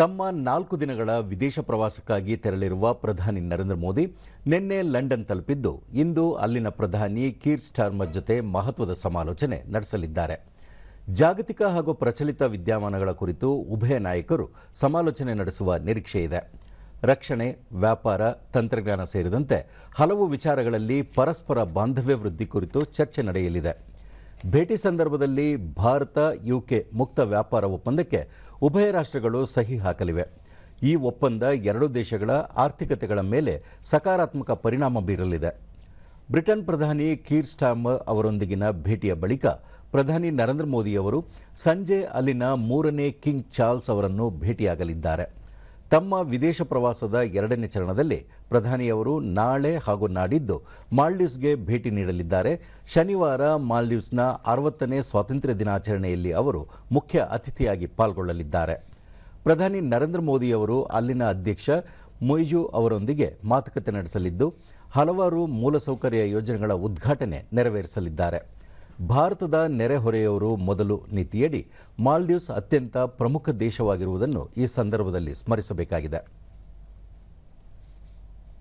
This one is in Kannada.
ತಮ್ಮ ನಾಲ್ಕು ದಿನಗಳ ವಿದೇಶ ಪ್ರವಾಸಕ್ಕಾಗಿ ತೆರಳಿರುವ ಪ್ರಧಾನಿ ನರೇಂದ್ರ ಮೋದಿ ನಿನ್ನೆ ಲಂಡನ್ ತಲುಪಿದ್ದು, ಇಂದು ಅಲ್ಲಿನ ಪ್ರಧಾನಿ ಕೀರ್ ಸ್ಟಾರ್ಮರ್ ಜೊತೆ ಮಹತ್ವದ ಸಮಾಲೋಚನೆ ನಡೆಸಲಿದ್ದಾರೆ. ಜಾಗತಿಕ ಹಾಗೂ ಪ್ರಚಲಿತ ವಿದ್ಯಮಾನಗಳ ಕುರಿತು ಉಭಯ ನಾಯಕರು ಸಮಾಲೋಚನೆ ನಡೆಸುವ ನಿರೀಕ್ಷೆ ಇದೆ. ರಕ್ಷಣೆ, ವ್ಯಾಪಾರ, ತಂತ್ರಜ್ಞಾನ ಸೇರಿದಂತೆ ಹಲವು ವಿಚಾರಗಳಲ್ಲಿ ಪರಸ್ಪರ ಬಾಂಧವ್ಯ ವೃದ್ಧಿ ಕುರಿತು ಚರ್ಚೆ ನಡೆಯಲಿದೆ. ಭೇಟಿ ಸಂದರ್ಭದಲ್ಲಿ ಭಾರತ, ಯುಕೆ ಮುಕ್ತ ವ್ಯಾಪಾರ ಒಪ್ಪಂದಕ್ಕೆ ಉಭಯ ರಾಷ್ಟ್ರಗಳು ಸಹಿ ಹಾಕಲಿವೆ. ಈ ಒಪ್ಪಂದ ಎರಡೂ ದೇಶಗಳ ಆರ್ಥಿಕತೆಗಳ ಮೇಲೆ ಸಕಾರಾತ್ಮಕ ಪರಿಣಾಮ ಬೀರಲಿದೆ. ಬ್ರಿಟನ್ ಪ್ರಧಾನಿ ಕೀರ್ ಸ್ಟಾಮ್ ಅವರೊಂದಿಗಿನ ಭೇಟಿಯ ಬಳಿಕ ಪ್ರಧಾನಿ ನರೇಂದ್ರ ಮೋದಿ ಅವರು ಸಂಜೆ ಅಲ್ಲಿನ ಮೂರನೇ ಕಿಂಗ್ ಚಾರ್ಲ್ಸ್ ಅವರನ್ನು ಭೇಟಿಯಾಗಲಿದ್ದಾರೆ. ತಮ್ಮ ವಿದೇಶ ಪ್ರವಾಸದ ಎರಡನೇ ಚರಣದಲ್ಲಿ ಪ್ರಧಾನಿಯವರು ನಾಳೆ ಹಾಗೂ ನಾಡಿದ್ದು ಮಾಲ್ಡೀವ್ಸ್ಗೆ ಭೇಟಿ ನೀಡಲಿದ್ದಾರೆ. ಶನಿವಾರ ಮಾಲ್ಡೀವ್ಸ್ನ ಅರವತ್ತನೇ ಸ್ವಾತಂತ್ರ್ಯ ದಿನಾಚರಣೆಯಲ್ಲಿ ಅವರು ಮುಖ್ಯ ಅತಿಥಿಯಾಗಿ ಪಾಲ್ಗೊಳ್ಳಲಿದ್ದಾರೆ. ಪ್ರಧಾನಿ ನರೇಂದ್ರ ಮೋದಿ ಅವರು ಅಲ್ಲಿನ ಅಧ್ಯಕ್ಷ ಮೊಯ್ಜು ಅವರೊಂದಿಗೆ ಮಾತುಕತೆ ನಡೆಸಲಿದ್ದು, ಹಲವಾರು ಮೂಲಸೌಕರ್ಯ ಯೋಜನೆಗಳ ಉದ್ಘಾಟನೆ ನೆರವೇರಿಸಲಿದ್ದಾರೆ. ಭಾರತದ ನೆರೆಹೊರೆಯವರು ಮೊದಲು ನೀತಿಯಡಿ ಮಾಲ್ಡೀವ್ಸ್ ಅತ್ಯಂತ ಪ್ರಮುಖ ದೇಶವಾಗಿರುವುದನ್ನು ಈ ಸಂದರ್ಭದಲ್ಲಿ ಸ್ಮರಿಸಬೇಕಾಗಿದೆ.